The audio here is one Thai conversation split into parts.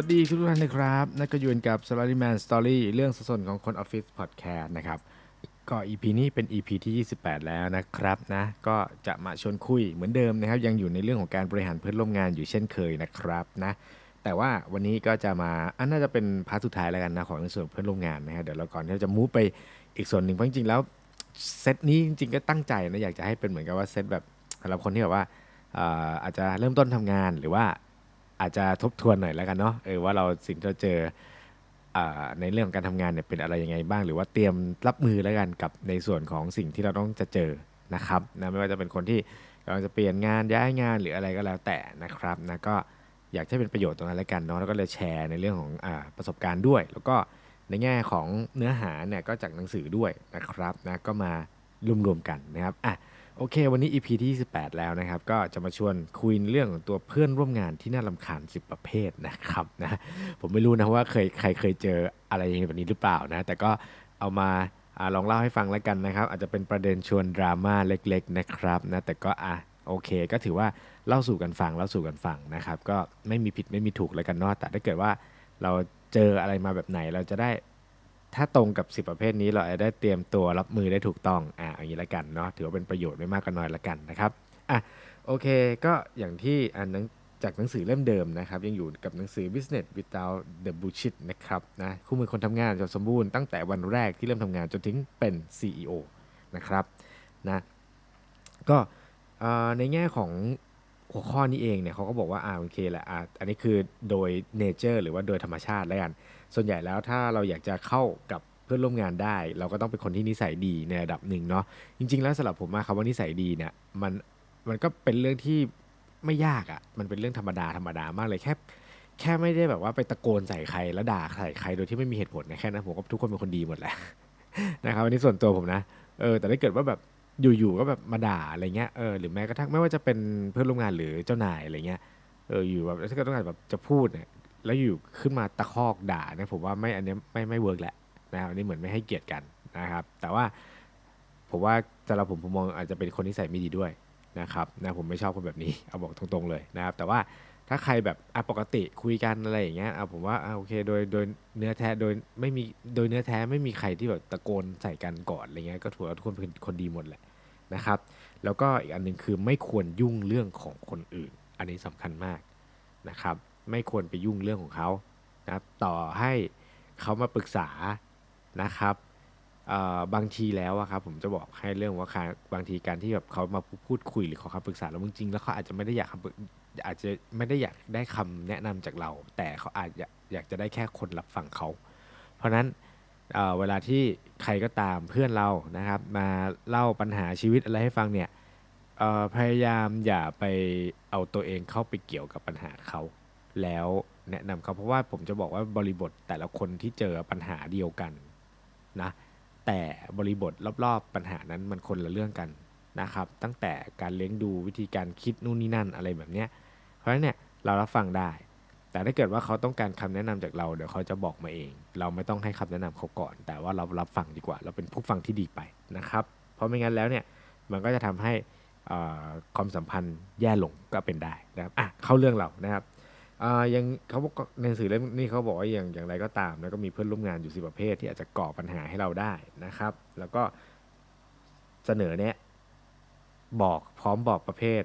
สวัสดีทุกท่านนะครับนักกยูนกับ Salaryman Story เรื่องสนของคนออฟฟิศพอดแคสต์นะครับ ก็ EP นี้เป็น EP ที่ 28 แล้วนะครับนะ ก็จะมาชวนคุยเหมือนเดิมนะครับ ยังอยู่ในเรื่องของการบริหารเพื่อนร่วมงานอยู่เช่นเคยนะครับนะ แต่ว่าวันนี้ก็จะมาอันน่าจะเป็นพาร์ทสุดท้ายแล้วกันนะของในส่วนเพื่อนร่วมงานนะครับเดี๋ยวเราก่อนที่เราจะมูฟไปอีกส่วนหนึ่งเพราะจริงๆแล้วเซตนี้จริงๆก็ตั้งใจนะอยากจะให้เป็นเหมือนกับว่าเซตแบบสำหรับคนที่แบบว่าอ่าอาจจะเริ่มต้นทำงานหรือว่า อาจจะทบทวนหน่อยแล้วกันเนาะเออว่าเราสิ่งที่เราเจออในเรื่องของการทำงานเนี่ยเป็นอะไรยังไงบ้าง หรือว่าเตรียมรับมือแล้วกันกับในส่วนของสิ่งที่เราต้องจะเจอนะครับนะไม่ว่าจะเป็นคนที่กำลังจะเปลี่ยนงานย้ายงานหรืออะไรก็แล้วแต่นะครับนะก็อยากให้เป็นประโยชน์ตรงนั้นแล้วกันเนาะแล้วก็เลยแชร์ในเรื่องของอประสบการณ์ด้วย แล้วก็ในแง่ของเนื้อหาเนี่ยก็จากหนังสือด้วยนะครับนะก็มารวมๆกันนะครับอะ โอเค วันนี้ EP ที่28แล้วนะครับ ก็จะมาชวนคุยเรื่องของตัวเพื่อนร่วมงานที่น่าลำคาญ10 ประเภทนะครับนะผมไม่รู้นะว่าเคยใครเคยเจออะไรอย่างแบบนี้หรือเปล่านะ แต่ก็เอามาอลองเล่าให้ฟังแล้วกันนะครับ อาจจะเป็นประเด็นชวนดราม่าเล็กๆนะครับนะแต่ก็อะโอเค ก็ถือว่าเล่าสู่กันฟังเล่าสู่กันฟังนะครับ ก็ไม่มีผิดไม่มีถูกแล้วกันเนาะแต่ถ้าเกิดว่าเราเจออะไรมาแบบไหนเราจะได้ ถ้าตรงกับ10ประเภทนี้เราจะได้เตรียมตัวรับมือได้ถูกต้องอ่าอย่างนี้ละกันเนาะถือว่าเป็นประโยชน์ไม่มากก็น้อยละกันนะครับอะโอเคก็อย่างที่อ่านจากหนังสือเล่มเดิมนะครับยังอยู่กับหนังสือ Business Without the Bullshit นะครับนะคู่มือคนทำงานจนสมบูรณ์ตั้งแต่วันแรกที่เริ่มทำงานจนถึงเป็น CEO นะครับนะก็ในแง่ของหัวข้อนี้เองเนี่ยเขาก็บอกว่าอ่าโอเคแหละอ่าอันนี้คือโดย nature หรือว่าโดยธรรมชาติแล้วกัน ส่วนใหญ่แล้วถ้าเราอยากจะเข้ากับเพื่อนร่วมงานได้ เราก็ต้องเป็นคนที่นิสัยดีในระดับหนึ่งเนาะจริง ๆ แล้วสำหรับผมมาคำว่านิสัยดีเนี่ยมันมันก็เป็นเรื่องที่ไม่ยากอะ่ะมันเป็นเรื่องธรรมดาธรรมดามากเลยแค่แค่ไม่ได้แบบว่าไปตะโกนใส่ใครแล้วด่าใส่ใครโดยที่ไม่มีเหตุผลนะแค่นั้นผมก็ทุกคนเป็นคนดีหมดแหละนะครับอันนี้ส่วนตัวผมนะเออแต่ถ้าเกิดว่าแบบอยู่ๆก็แบบมาด่าอะไรเงี้ยเออหรือแม้กระทั่งไม่ว่าจะเป็นเพื่อนร่วมงานหรือเจ้านายอะไรเงี้ยเอออยู่แบบถ้าเกิดต้องการแบบจะพูดเนี่ย แล้วอยู่ขึ้นมาตะคอกด่าเนี่ยผมว่าไม่อันนี้ไม่ไม่เวิร์กแหละนะครับอันนี้เหมือนไม่ให้เกียรติกันนะครับ แต่ว่าผมว่าสำหรับผมผมมองอาจจะเป็นคนนิสัยไม่ดีด้วยนะครับนะผมไม่ชอบคนแบบนี้เอาบอกตรงๆเลยนะครับ แต่ว่าถ้าใครแบบอะปกติคุยกันอะไรอย่างเงี้ยอะผมว่าอะโอเคโดยโดยเนื้อแท้โดยไม่มีโดยเนื้อแท้ไม่มีใครที่แบบตะโกนใส่กันก่อนอะไรเงี้ยก็ถือว่าทุกคนเป็นคนดีหมดแหละนะครับ แล้วก็อีกอันหนึ่งคือไม่ควรยุ่งเรื่องของคนอื่น อันนี้สำคัญมากนะครับ ไม่ควรไปยุ่งเรื่องของเขานะครับต่อให้เขามาปรึกษานะครับบางทีแล้วอะครับผมจะบอกให้เรื่องว่าบางทีการที่แบบเขามาพูดคุยหรือขอคำปรึกษาแล้วจริงๆแล้วเขาอาจจะไม่ได้อยากคำอาจจะไม่ได้อยากได้คำแนะนำจากเรา แต่เขาอาจจะอยากจะได้แค่คนรับฟังเขา เพราะฉะนั้นเเวลาที่ใครก็ตามเพื่อนเรานะครับ มาเล่าปัญหาชีวิตอะไรให้ฟังเนี่ยพยายามอย่าไปเอาตัวเองเข้าไปเกี่ยวกับปัญหาเขา แล้วแนะนำเขาเพราะว่าผมจะบอกว่าบริบทแต่ละคนที่เจอปัญหาเดียวกันนะแต่บริบทรอบๆปัญหานั้นมันคนละเรื่องกันนะครับ ตั้งแต่การเลี้ยงดูวิธีการคิดนู่นนี่นั่นอะไรแบบเนี้ยเพราะฉะนั้นเนี่ยเรารับฟังได้ แต่ถ้าเกิดว่าเขาต้องการคำแนะนำจากเราเดี๋ยวเขาจะบอกมาเอง เราไม่ต้องให้คำแนะนำเขาก่อน แต่ว่าเรารับฟังดีกว่า เราเป็นผู้ฟังที่ดีไปนะครับ เพราะไม่งั้นแล้วเนี่ยมันก็จะทำให้ความสัมพันธ์แย่ลงก็เป็นได้นะครับอะเข้าเรื่องเรานะครับ อ่ายังเขาบอกในหนังสือเล่มนี้เขาบอกว่าอย่างอย่างไรก็ตาม แล้วก็มีเพื่อนร่วมงานอยู่สิประเภท ที่อาจจะก่อปัญหาให้เราได้นะครับ แล้วก็เสนอเนี้ยบอกพร้อมบอกประเภท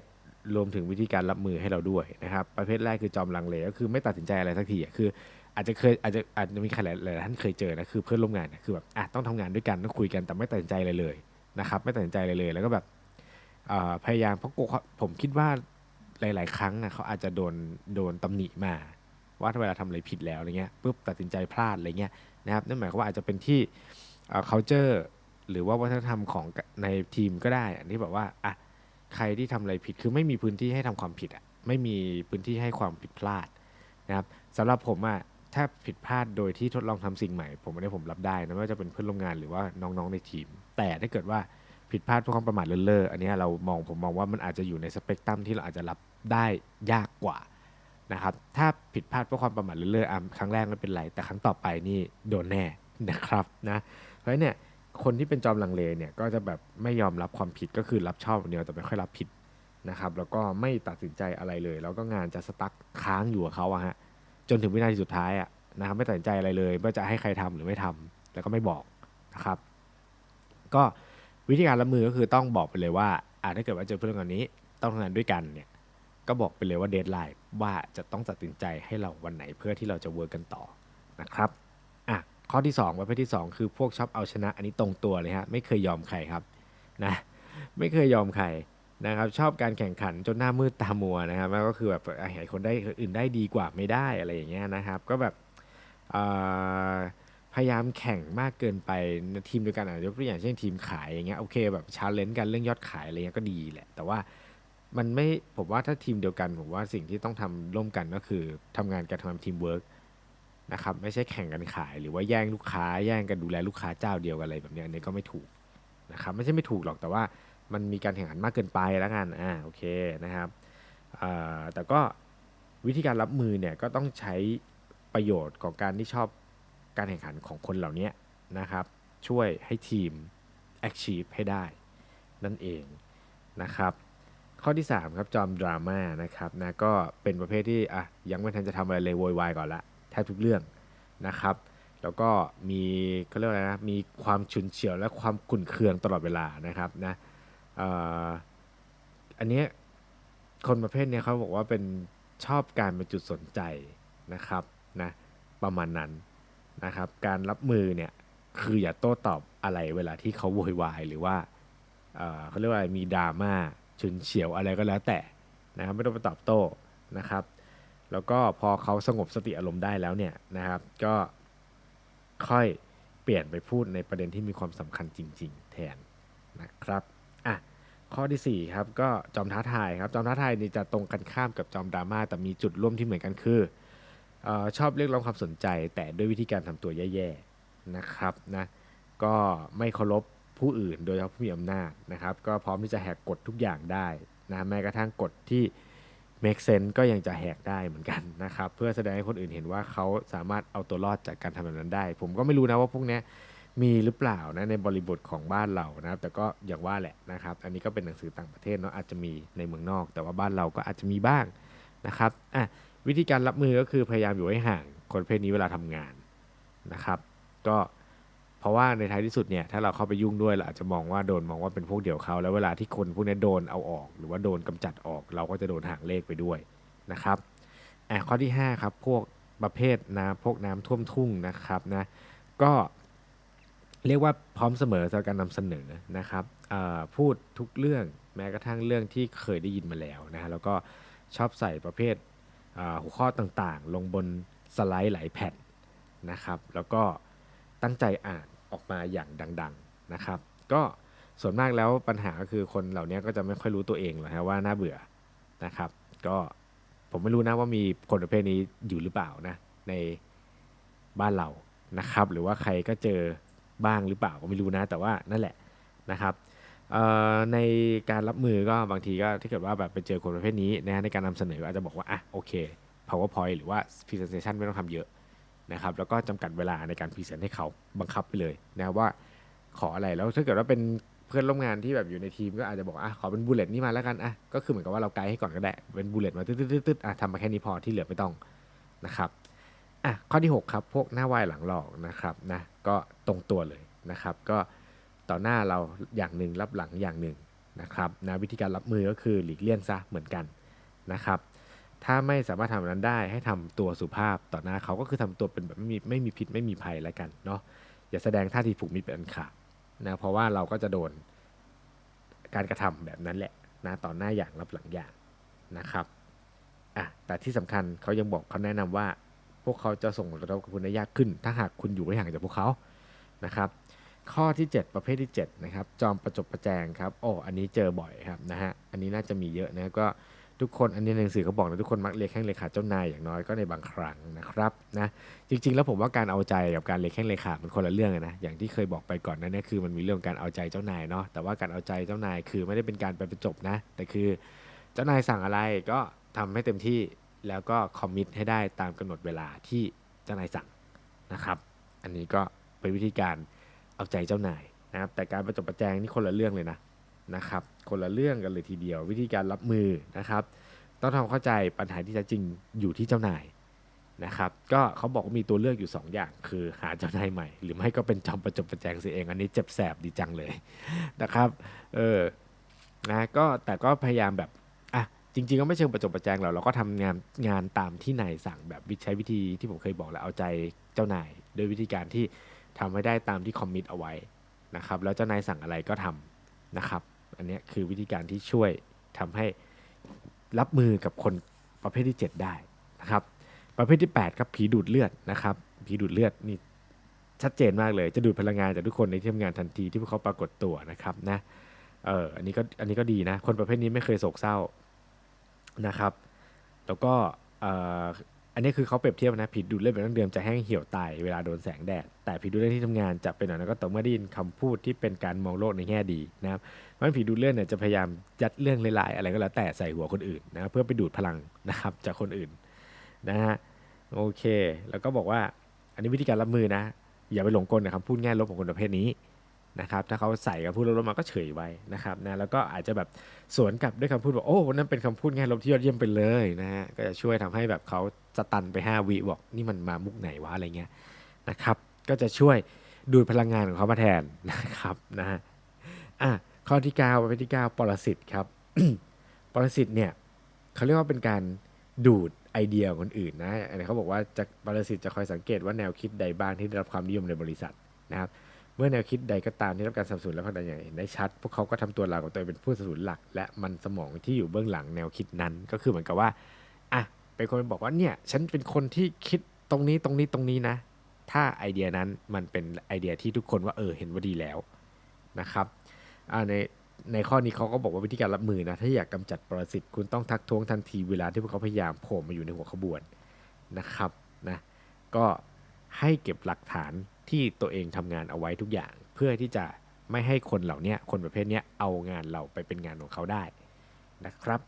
รวมถึงวิธีการรับมือให้เราด้วยนะครับ ประเภทแรกคือจอมลังเลก็คือไม่ตัดสินใจอะไรสักทีอะคือ อาจจะเคยอาจจะอาจจะมีใครหลายหลายท่านเคยเจอนะคือเพื่อนร่วมงานนี่ยคือแบบอะต้องทำงานด้วยกันต้องคุยกันแต่ไม่ตัดสินใจอะไรเลยนะครับ ไม่ตัดสินใจอะไรเลย แล้วก็แบบพยายามเพราะผมคิดว่า หลาย ๆ ครั้งนะเขาอาจจะโดนโดนตำหนิมา ว่าเวลาทำอะไรผิดแล้วอะไรเงี้ยปุ๊บตัดสินใจพลาดอะไรเงี้ยนะครับนั่นหมายความว่าอาจจะเป็นที่เอ่อ culture หรือว่าวัฒนธรรมของในทีมก็ได้อันที่แบบว่าอะใครที่ทำอะไรผิดคือไม่มีพื้นที่ให้ทำความผิดอะไม่มีพื้นที่ให้ความผิดพลาดนะครับสำหรับผมอะถ้าผิดพลาดโดยที่ทดลองทำสิ่งใหม่ ผมไม่ได้ผมรับได้นะไม่ว่าจะเป็นเพื่อนร่วมงานหรือว่าน้องๆในทีม แต่ถ้าเกิดว่า ผิดพลาดเพราะความประมาทเลินเล่ออันนี้เรามองผมมองว่ามันอาจจะอยู่ในสเปกตรัมที่เราอาจจะรับได้ยากกว่านะครับถ้าผิดพลาดเพราะความประมาทเลินเล่อะครั้งแรกไม่เป็นไร แต่ครั้งต่อไปนี่โดนแน่นะครับนะเพราะฉะนั้นเนี่ยคนที่เป็นจอมลังเลเนี่ยก็จะแบบไม่ยอมรับความผิดก็คือรับชอบเดียวแต่ไม่ค่อยรับผิดนะครับแล้วก็ไม่ตัดสินใจอะไรเลย แล้วก็งานจะสตั๊กค้างอยู่กับเขาอะฮะจนถึงวินาทีสุดท้ายอะนะครับไม่ตัดสินใจอะไรเลยว่าจะให้ใครทำหรือไม่ทำแล้วก็ไม่บอกนะครับ ก็ วิธีการรับมือก็คือต้องบอกไปเลยว่าอ่าถ้าเกิดว่าเจอเรื่องแบบนี้ต้องทำงานด้วยกันเนี่ยก็บอกไปเลยว่าเดทไลน์ว่าจะต้องตัดสินใจให้เราวันไหนเพื่อที่เราจะเวิร์กกันต่อนะครับอะข้อที่2ประเภทที่ 2 คือพวกชอบเอาชนะ อันนี้ตรงตัวเลยฮะไม่เคยยอมใครครับนะไม่เคยยอมใครนะครับชอบการแข่งขันจนหน้ามืดตามัวนะครับแล้วก็คือแบบเห็นคนได้อื่นได้ดีกว่าไม่ได้อะไรอย่างเงี้ยนะครับ ก็แบบอ่า พยายามแข่งมากเกินไปทีมเดียวกันอาจจะยกตัวอย่างเช่นทีมขายอย่างเงี้ยโอเคแบบชาเลนจ์กันเรื่องยอดขายอะไรเงี้ยก็ดีแหละ แต่ว่ามันไม่ผมว่าถ้าทีมเดียวกันผมว่าสิ่งที่ต้องทำร่วมกันก็คือทำงานกันทำทีมเวิร์กนะครับไม่ใช่แข่งกันขายหรือว่าแย่งลูกค้าแย่งกันดูแลลูกค้าเจ้าเดียวกันอะไรแบบนี้อันนี้ก็ไม่ถูกนะครับไม่ใช่ไม่ถูกหรอกแต่ว่ามันมีการแข่งขันมากเกินไปแล้วกันอ่าโอเคนะครับแต่ก็วิธีการรับมือเนี่ยก็ต้องใช้ประโยชน์ของการที่ชอบ การแข่งขันของคนเหล่านี้นะครับ ช่วยให้ทีม achieve ให้ได้ นั่นเองนะครับข้อที่ 3 ครับจอมดราม่านะครับนะก็เป็นประเภทที่อะยังไม่ทันจะทำอะไรเลยโวยวายก่อนละแทบทุกเรื่องนะครับ แล้วก็มีเขาเรียกอะไรนะมีความฉุนเฉียวและความขุ่นเคืองตลอดเวลานะครับนะอันนี้คนประเภทนี้เขาบอกว่าเป็นชอบการเป็นจุดสนใจนะครับนะประมาณนั้น นะครับ การรับมือเนี่ยคืออย่าโต้ตอบอะไรเวลาที่เขาโวยวายหรือว่าเขาเรียกว่ามีดราม่าฉุนเฉียวอะไรก็แล้วแต่นะครับไม่ต้องไปตอบโต้นะครับ แล้วก็พอเขาสงบสติอารมณ์ได้แล้วเนี่ยนะครับ ก็ค่อยเปลี่ยนไปพูดในประเด็นที่มีความสำคัญจริง ๆ แทนนะครับอะข้อที่ 4 ครับ ก็จอมท้าทายครับ จอมท้าทายนี่จะตรงกันข้ามกับจอมดราม่าแต่มีจุดร่วมที่เหมือนกันคืออ ชอบเรียกร้องความสนใจ แต่ด้วยวิธีการทำตัวแย่ๆนะครับนะก็ไม่เคารพผู้อื่นโดยเฉพาะผู้มีอำนาจนะครับ ก็พร้อมที่จะแหกกฎทุกอย่างได้นะแม้กระทั่งกฎที่ make sense ก็ยังจะแหกได้เหมือนกันนะครับ เพื่อแสดงให้คนอื่นเห็นว่าเขาสามารถเอาตัวรอดจากการทำแบบนั้นได้ ผมก็ไม่รู้นะว่าพวกนี้มีหรือเปล่านะในบริบทของบ้านเรานะครับ แต่ก็อย่างว่าแหละนะครับ อันนี้ก็เป็นหนังสือต่างประเทศเนาะอาจจะมีในเมืองนอก แต่ว่าบ้านเราก็อาจจะมีบ้างนะครับอะ วิธีการรับมือก็คือพยายามอยู่ให้ห่างคนเพศนี้เวลาทำงานนะครับ ก็เพราะว่าในท้ายที่สุดเนี่ยถ้าเราเข้าไปยุ่งด้วยเราอาจจะมองว่าโดนมองว่าเป็นพวกเดี่ยวเขาแล้วเวลาที่คนพวกนี้โดนเอาออก หรือว่าโดนกำจัดออก เราก็จะโดนห่างเลขไปด้วยนะครับอะข้อที่ 5 ครับ พวกประเภทนะพวกน้ำท่วมทุ่งนะครับนะก็เรียกว่าพร้อมเสมอสำหรับการนำเสนอนะครับพูดทุกเรื่องแม้กระทั่งเรื่องที่เคยได้ยินมาแล้วนะฮะแล้วก็ชอบใส่ประเภท หัวข้อต่างๆ ลงบนสไลด์หลายแผ่นนะครับ แล้วก็ตั้งใจอ่านออกมาอย่างดัง ๆนะครับ ก็ส่วนมากแล้วปัญหาก็คือคนเหล่านี้ก็จะไม่ค่อยรู้ตัวเองหรอกว่าน่าเบื่อนะครับ ก็ผมไม่รู้นะว่ามีคนประเภทนี้อยู่หรือเปล่านะในบ้านเรานะครับ หรือว่าใครก็เจอบ้างหรือเปล่าก็ไม่รู้นะแต่ว่านั่นแหละนะครับ ในการรับมือก็บางทีก็ถ้าเกิดว่าแบบไปเจอคนประเภทนี้นะในการนำเสนออาจจะบอกว่าอะโอเค powerpoint หรือว่า presentation ไม่ต้องทำเยอะนะครับแล้วก็จำกัดเวลาในการพรีเซนต์ให้เขาบังคับไปเลยนะว่าขออะไรแล้วถ้าเกิดว่าเป็นเพื่อนร่วมงานที่แบบอยู่ในทีมก็อาจจะบอกอะขอเป็นบูเลตนี่มาแล้วกันอะก็คือเหมือนกับว่าเราไกด์ให้ก่อนก็ได้เป็นบูเลตมาตึ๊ดๆๆอะทำมาแค่นี้พอที่เหลือไม่ต้องนะครับอะข้อที่ 6 ครับ พวกหน้าวายหลังหลอกนะครับนะก็ตรงตัวเลยนะครับ ก็ ต่อหน้าเราอย่างหนึ่งรับหลังอย่างหนึ่งนะครับนะวิธีการรับมือก็คือหลีกเลี่ยงซะเหมือนกันนะครับ ถ้าไม่สามารถทำนั้นได้ให้ทำตัวสุภาพต่อหน้าเขาก็คือทำตัวเป็นแบบไม่มีไม่มีพิษไม่มีภัยแล้วกันเนาะอย่าแสดงท่าทีผูกมิตรเป็นอันขาดนะเพราะว่าเราก็จะโดนการกระทำแบบนั้นแหละนะต่อหน้าอย่างรับหลังอย่างนะครับอะแต่ที่สำคัญเขายังบอกเขาแนะนำว่า พวกเขาจะส่งเรากับคุณได้ยากขึ้น ถ้าหากคุณอยู่ให้ห่างจากพวกเขานะครับ ข้อที่ 7 ประเภทที่7นะครับจอมประจบประแจงครับโอ้อันนี้เจอบ่อยครับนะฮะอันนี้น่าจะมีเยอะนะก็ทุกคนอันนี้หนังสือเขาบอกนะทุกคนมักเรียกแข้งเลขาเจ้านายอย่างน้อยก็ในบางครั้งนะครับนะจริง ๆ แล้วผมว่าการเอาใจกับการเรียกแข้งเลขามันคนละเรื่องนะอย่างที่เคยบอกไปก่อนนั่นนี่คือมันมีเรื่องการเอาใจเจ้านายเนาะแต่ว่าการเอาใจเจ้านายคือไม่ได้เป็นการไปประจบนะแต่คือเจ้านายสั่งอะไรก็ทำให้เต็มที่แล้วก็คอมมิตให้ได้ตามกำหนดเวลาที่เจ้านายสั่งนะครับ อันนี้ก็เป็นวิธีการ เอาใจเจ้านายนะครับแต่การประจบประแจงนี่คนละเรื่องเลยนะนะครับคนละเรื่องกันเลยทีเดียว วิธีการรับมือนะครับ ต้องทำเข้าใจปัญหาที่แท้จริงอยู่ที่เจ้านายนะครับก็เขาบอกว่ามีตัวเลือกอยู่ 2 อย่าง คือหาเจ้านายใหม่ หรือไม่ก็เป็นจอมประจบประแจงเสียเอง อันนี้เจ็บแสบดีจังเลยนะครับเออนะก็แต่ก็พยายามแบบอะจริง ๆ ก็ไม่เชิงประจบประแจงหรอกเราก็ทำงานงานตามที่นายสั่งแบบวิใช้วิธีที่ผมเคยบอกแหล้วเอาใจเจ้านายโดยวิธีการที่ ทำให้ได้ตามที่คอมมิตเอาไว้นะครับ แล้วเจ้านายสั่งอะไรก็ทำนะครับ อันนี้คือวิธีการที่ช่วยทำให้รับมือกับคนประเภทที่ 7 ได้นะครับ ประเภทที่ 8 ครับผีดูดเลือดนะครับ ผีดูดเลือดนี่ชัดเจนมากเลย จะดูดพลังงานจากทุกคนในที่ทำงานทันทีที่พวกเขาปรากฏตัวนะครับนะ เออ อันนี้ก็ อันนี้ก็ดีนะ คนประเภทนี้ไม่เคยโศกเศร้านะครับ แล้วก็เอันนี้คือเขาเปรียบเทียบนะผิดดูดเลือดเป็นตั้งเดิมจะแห้งเหี่ยวตายเวลาโดนแสงแดด แต่ผิดดูดเลือดที่ทำงานจะเป็นหน่อยนั้นก็ต่อเมื่อได้ยินคำพูดที่เป็นการมองโลกในแง่ดีนะครับเพราะฉะนั้นผีดูดเลือดเนี่ยจะพยายามยัดเรื่องลายๆอะไรก็แล้วแต่ใส่หัวคนอื่นนะเพื่อไปดูดพลังนะครับจากคนอื่นนะฮะโอเค แล้วก็บอกว่าอันนี้วิธีการรับมือนะ อย่าไปหลงกลกับคำพูดแง่ลบของคนประเภทนี้ นะครับถ้าเขาใส่คำพูดลบๆมาก็เฉยไว้นะครับนะแล้วก็อาจจะแบบสวนกลับด้วยคำพูดบอกโอ้นั่นเป็นคำพูดแง่ลบที่ยอดเยี่ยมไปเลยนะฮะก็จะช่วยทำให้แบบเขาสตันไป 5 วิบอกนี่มันมามุกไหนวะอะไรเงี้ยนะครับก็จะช่วยดูดพลังงานของเขามาแทนนะครับนะฮะอะข้อที่9ประเภทที่9ปรสิตครับปรสิตเนี่ยเขาเรียกว่าเป็นการดูดไอเดียของคนอื่นนะอันนี้เขาบอกว่าจะปรสิตจะคอยสังเกตว่าแนวคิดใดบ้างที่ได้รับความนิยมในบริษัทนะครับ เมื่อแนวคิดใดก็ตามที่รับการสนับสนุนและผลักดันอย่างเห็นได้ชัด พวกเขาก็ทำตัวราวกับตัวเองเป็นผู้สนับสนุนหลัก และมันสมองที่อยู่เบื้องหลังแนวคิดนั้น ก็คือเหมือนกับว่าอะเป็นคนบอกว่าเนี่ยฉันเป็นคนที่คิดตรงนี้ตรงนี้ตรงนี้นะ ถ้าไอเดียนั้นมันเป็นไอเดียที่ทุกคนว่าเออเห็นว่าดีแล้วนะครับในในข้อนี้เขาก็บอกว่าวิธีการรับมือนะถ้าอยากกำจัดปรสิตคุณต้องทักท้วงทันทีเวลาที่พวกเขาพยายามโผล่มาอยู่ในหัวขบวนนะครับนะก็ ให้เก็บหลักฐานที่ตัวเองทำงานเอาไว้ทุกอย่าง เพื่อที่จะไม่ให้คนเหล่านี้คนประเภทนี้เอางานเราไปเป็นงานของเขาได้นะครับ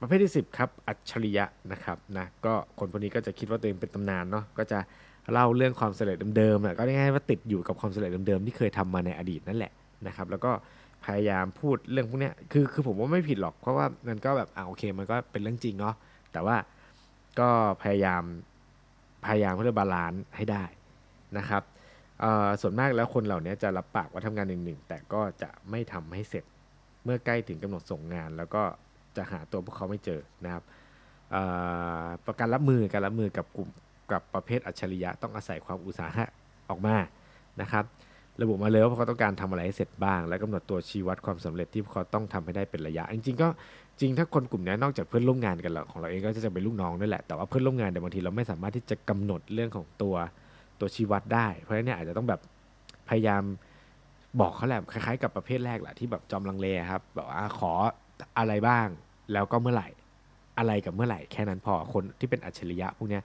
ประเภทที่ 10 ครับ อัจฉริยะนะครับนะก็คนพวกนี้ก็จะคิดว่าตัวเองเป็นตำนานเนาะก็จะเล่าเรื่องความสำเร็จเดิมๆนะก็ง่ายๆว่าติดอยู่กับความสำเร็จเดิมๆที่เคยทำมาในอดีตนั่นแหละนะครับแล้วก็พยายามพูดเรื่องพวกนี้คือคือผมว่าไม่ผิดหรอกเพราะว่ามันก็แบบอ่าโอเคมันก็เป็นเรื่องจริงเนาะแต่ว่าก็พยายาม พยายามเพื่อบาลานซ์ให้ได้นะครับส่วนมากแล้วคนเหล่านี้จะรับปากว่าทำงานหนึ่งๆแต่ก็จะไม่ทำให้เสร็จเมื่อใกล้ถึงกำหนดส่งงาน แล้วก็จะหาตัวพวกเขาไม่เจอนะครับประการรับมือการรับมือกับกลุ่มกับประเภทอัจฉริยะต้องอาศัยความอุตสาหะออกมานะครับ ระบุมาเลยว่าพวกเขาต้องการทำอะไรให้เสร็จบ้าง และกำหนดตัวชี้วัดความสำเร็จที่พวกเขาต้องทำให้ได้เป็นระยะ จริงๆก็ จริงถ้าคนกลุ่มนี้นอกจากเพื่อนร่วมงานกันแล้วของเราเองก็จะเป็นลูกน้องด้วยแหละแต่ว่าเพื่อนร่วมงานแต่ยบางทีเราไม่สามารถที่จะกำหนดเรื่องของตัวตัวชีวัดได้ เพราะฉะนั้นเนี่ยอาจจะต้องแบบพยายามบอกเขาแหละคล้ายๆ กับประเภทแรกแหละที่แบบจอมลังเลครับแบบว่าขออะไรบ้าง แล้วก็เมื่อไหร่ อะไรกับเมื่อไหร่แค่นั้นพอคนที่เป็นอัจฉริยะพวกเนี้ย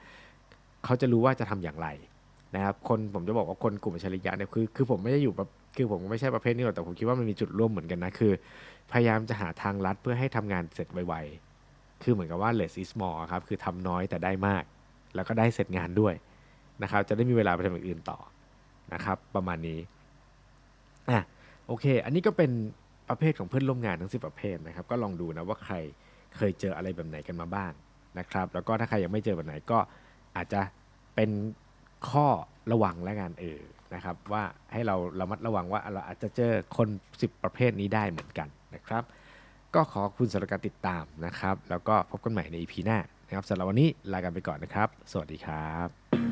เขาจะรู้ว่าจะทำอย่างไรนะครับคนผมจะบอกว่าคนกลุ่มอัจฉริยะเนี่ยคือคือผมไม่ได้อยู่แบบ คือผมไม่ใช่ประเภทนี้หรอกแต่ผมคิดว่ามันมีจุดร่วมเหมือนกันนะคือ พยายามจะหาทางลัดเพื่อให้ทำงานเสร็จไวๆคือเหมือนกับว่า less is more ครับคือทำน้อยแต่ได้มาก แล้วก็ได้เสร็จงานด้วยนะครับ จะได้มีเวลาไปทำอย่างอื่นต่อนะครับ ประมาณนี้อะโอเค อันนี้ก็เป็นประเภทของเพื่อนร่วมงานทั้งสิประเภทนะครับ ก็ลองดูนะว่าใครเคยเจออะไรแบบไหนกันมาบ้างนะครับ แล้วก็ถ้าใครยังไม่เจอแบบไหนก็อาจจะเป็นข้อระวังแล้วกันเออ นะครับว่าให้เราระมัดระวังว่าเราอาจจะเจอคน 10 ประเภทนี้ได้เหมือนกันนะครับ ก็ขอคุณสำหรับการติดตามนะครับ แล้วก็พบกันใหม่ใน EP หน้านะครับสำหรับวันนี้ลากันไปก่อนนะครับ สวัสดีครับ